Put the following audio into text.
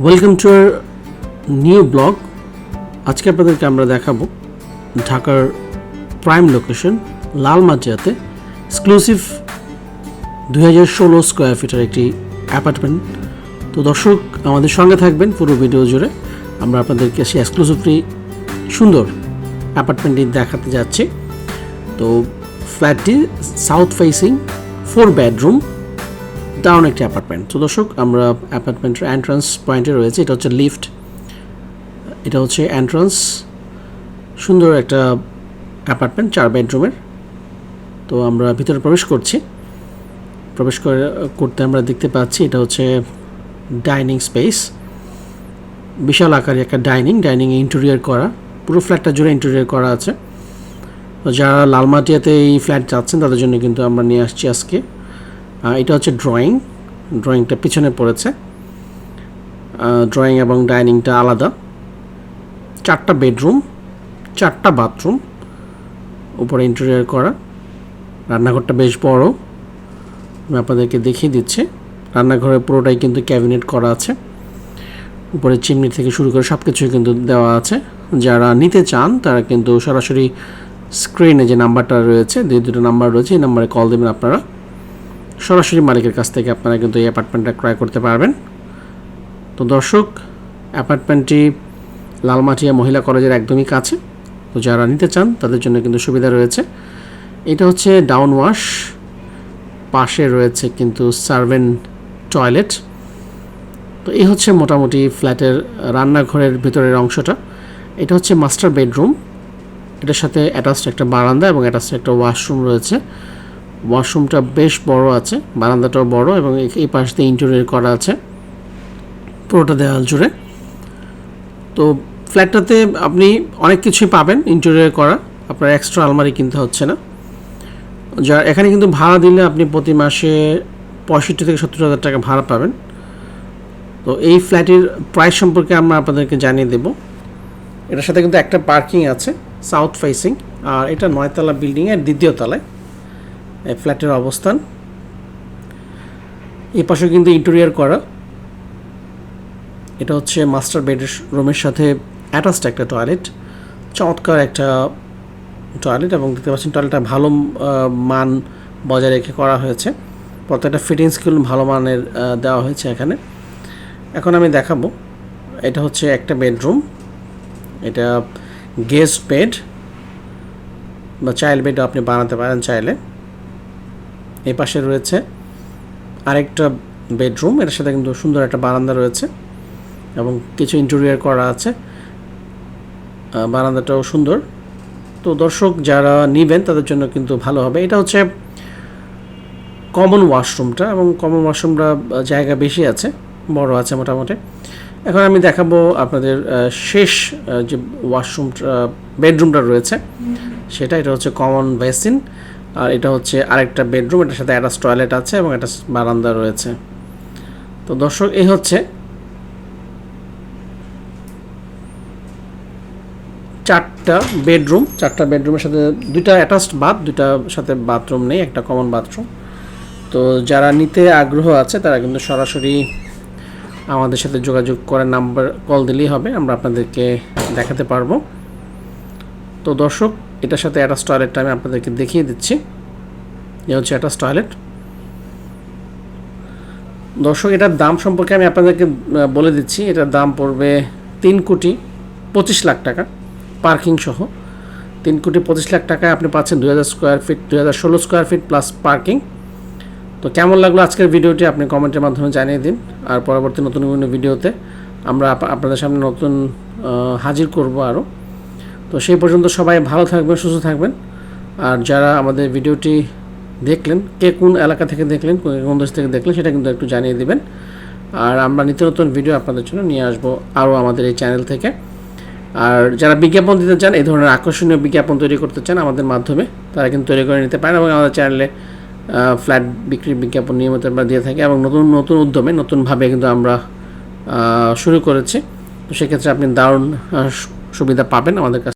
Welcome to our new blog আজকে আপনাদেরকে আমরা দেখাবো ঢাকার প্রাইম লোকেশন লালমাটিয়াতে এক্সক্লুসিভ দুই হাজার ষোলো স্কোয়ার ফিটের একটি অ্যাপার্টমেন্ট তো দর্শক, আমাদের সঙ্গে থাকবেন পুরো ভিডিও জুড়ে। আমরা আপনাদেরকে সেই এক্সক্লুসিভলি সুন্দর অ্যাপার্টমেন্টটি দেখাতে যাচ্ছি। তো ফ্ল্যাটটি সাউথ ফেসিং ফোর বেডরুম দারুণ একটি অ্যাপার্টমেন্ট তো দর্শক, আমরা অ্যাপার্টমেন্টের এন্ট্রান্স পয়েন্টে রয়েছে। এটা হচ্ছে লিফট এটা হচ্ছে এন্ট্রান্স সুন্দর একটা অ্যাপার্টমেন্ট চার বেডরুমের তো আমরা ভিতরে প্রবেশ করছি। প্রবেশ করে, করতে আমরা দেখতে পাচ্ছি, এটা হচ্ছে ডাইনিং স্পেস বিশাল আকারে একটা ডাইনিং ডাইনিং ইন্টেরিয়র করা। পুরো ফ্ল্যাটটা জুড়ে ইন্টেরিয়র করা আছে। তো যারা লালমাটিয়াতে এই ফ্ল্যাট যাচ্ছেন, তাদের জন্য কিন্তু আমরা নিয়ে আসছি আজকে। এটা হচ্ছে ড্রয়িং ড্রয়িংটা পিছনে পড়েছে। ড্রয়িং এবং ডাইনিংটা আলাদা। চারটা বেডরুম চারটা বাথরুম উপরে ইন্টেরিয়ার করা। রান্নাঘরটা বেশ বড়। আমি আপনাদেরকে দেখিয়ে দিচ্ছি। রান্নাঘরের পুরোটাই কিন্তু ক্যাবিনেট করা আছে। উপরে চিমনি থেকে শুরু করে সব কিছুই কিন্তু দেওয়া আছে। যারা নিতে চান, তারা কিন্তু সরাসরি স্ক্রিনে যে নাম্বারটা রয়েছে দুই দুটো নাম্বার রয়েছে, এই নাম্বারে কল দেবেন আপনারা। সরাসরি মালিকের কাছ থেকে আপনারা কিন্তু এই অ্যাপার্টমেন্টটা ক্রয় করতে পারবেন। তো দর্শক, অ্যাপার্টমেন্টটি লালমাটিয়া মহিলা কলেজের একদমই কাছে। তো যারা নিতে চান, তাদের জন্য কিন্তু সুবিধা রয়েছে। এটা হচ্ছে ডাউন ওয়াশ। পাশে রয়েছে কিন্তু সার্ভেন্ট টয়লেট। তো এই হচ্ছে মোটামুটি ফ্ল্যাটের রান্নাঘরের ভিতরের অংশটা। এটা হচ্ছে মাস্টার বেডরুম। এটার সাথে অ্যাটাচড একটা বারান্দা এবং অ্যাটাচড একটা ওয়াশরুম রয়েছে। ওয়াশরুমটা বেশ বড় আছে, বারান্দাটাও বড় এবং এই- পাশ দিয়ে ইন্টেরিয়র করা আছে, পুরোটা দেওয়াল জুড়ে। তো ফ্ল্যাটটাতে আপনি অনেক কিছুই পাবেন ইন্টেরিয়র করা, আপনার এক্সট্রা আলমারি কিনতে হচ্ছে না। যা, এখানে কিন্তু ভাড়া দিলে আপনি প্রতি মাসে পঁয়ষট্টি থেকে সত্তর হাজার টাকা ভাড়া পাবেন। তো এই ফ্ল্যাটের প্রাইস সম্পর্কে আমরা আপনাদেরকে জানিয়ে দেব। এটার সাথে কিন্তু একটা পার্কিং আছে, সাউথ ফেসিং, আর এটা নয়তলা বিল্ডিংয়ের দ্বিতীয় তলায়। ফ্ল্যাটের অবস্থান। এই পাশে কিন্তু ইন্টেরিয়র করা। এটা হচ্ছে মাস্টার বেড রুমের সাথে অ্যাটাচড একটা টয়লেট চমৎকার একটা টয়লেট এবং দেখতে পাচ্ছেন টয়লেটটা ভালো মান বজায় রেখে করা হয়েছে। প্রত্যেকটা ফিটিংসগুলো ভালো মানের দেওয়া হয়েছে এখানে। এখন আমি দেখাবো। এটা হচ্ছে একটা বেডরুম এটা গেস্ট বেড বা চাইল্ড বেড আপনি বানাতে পারেন চাইলে। এই পাশে রয়েছে আরেকটা বেডরুম। এটার সাথে কিন্তু সুন্দর একটা বারান্দা রয়েছে এবং কিছু ইন্টেরিয়র করা আছে। বারান্দাটাও সুন্দর। তো দর্শক যারা নেবেন তাদের জন্য কিন্তু ভালো হবে। এটা হচ্ছে কমন ওয়াশরুমটা এবং কমন ওয়াশরুমটা জায়গা বেশি আছে বড় আছে মোটামুটি। এখন আমি দেখাবো আপনাদের শেষ যে ওয়াশরুমটা বেডরুমটা রয়েছে। সেটা এটা হচ্ছে কমন বেসিন আর এটা হচ্ছে আরেকটা বেডরুম, এটার সাথে একটা টয়লেট আছে এবং একটা বারান্দা রয়েছে। তো দর্শক, এই হচ্ছে চারটা বেডরুম, চারটা বেডরুমের সাথে দুইটা অ্যাটাচড বাথ, দুইটা সাথে বাথরুম নেই, একটা কমন বাথরুম। তো যারা নিতে আগ্রহ আছে, তারা কিন্তু সরাসরি আমাদের সাথে যোগাযোগ করে নাম্বার, কল দিলেই হবে, আমরা আপনাদেরকে দেখাতে পারব। তো দর্শক এটার সাথে অ্যাটাচ টয়লেটটা আমি আপনাদেরকে দেখিয়ে দিচ্ছি। এ হচ্ছে অ্যাটাচ টয়লেট দর্শক, এটার দাম সম্পর্কে আমি আপনাদেরকে বলে দিচ্ছি। এটার দাম পড়বে তিন কোটি পঁচিশ লাখ টাকা পার্কিং সহ। তিন কোটি পঁচিশ লাখ টাকায় আপনি পাচ্ছেন দুই হাজার স্কোয়ার ফিট দুই হাজার ষোলো স্কোয়ার ফিট প্লাস পার্কিং তো কেমন লাগল আজকের ভিডিওটি আপনি কমেন্টের মাধ্যমে জানিয়ে দিন। আর পরবর্তী নতুন কোনো ভিডিওতে আমরা আপ- আপনাদের সামনে নতুন হাজির করব আরও তো সেই পর্যন্ত সবাই ভালো থাকবেন, সুস্থ থাকবেন। আর যারা আমাদের ভিডিওটি দেখলেন, কে কোন এলাকা থেকে দেখলেন কোন দেশ থেকে দেখলেন, সেটা কিন্তু একটু জানিয়ে দিবেন। আর আমরা নিত্য নতুন ভিডিও আপনাদের জন্য নিয়ে আসব আরও আমাদের এই চ্যানেল থেকে। আর যারা বিজ্ঞাপন দিতে চান, এই ধরনের আকর্ষণীয় বিজ্ঞাপন তৈরি করতে চান আমাদের মাধ্যমে, তারা কিন্তু তৈরি করে নিতে পারেন এবং আমাদের চ্যানেলে ফ্ল্যাট বিক্রির বিজ্ঞাপন নিয়মিত আমরা দিয়ে থাকি এবং নতুন নতুন উদ্যমে, নতুনভাবে কিন্তু আমরা শুরু করেছি। তো সেক্ষেত্রে আপনি দারুণ সুবিধা পাবেন আমাদের কাছ